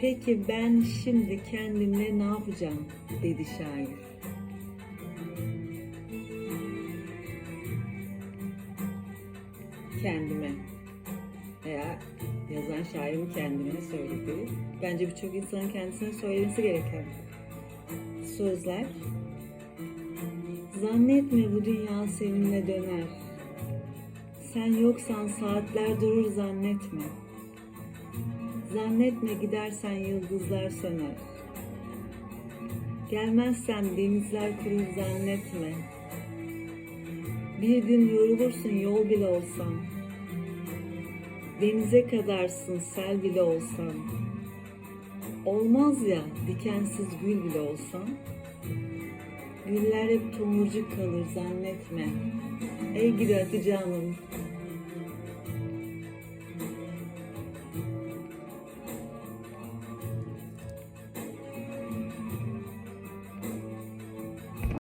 Peki ben şimdi kendimle ne yapacağım dedi şair. Kendime veya yazan şairin kendine söylediği. Bence birçok insanın kendisine söylemesi gereken sözler. Zannetme bu dünya seninle döner. Sen yoksan saatler durur zannetme. Zannetme gidersen yıldızlar söner. Gelmezsen denizler kurur zannetme. Bir gün yorulursun yol bile olsan. Denize kadarsın sel bile olsan. Olmaz ya dikensiz gül bile olsan. Güller hep tomurcuk kalır zannetme. Ey gidi Hatice Hanım,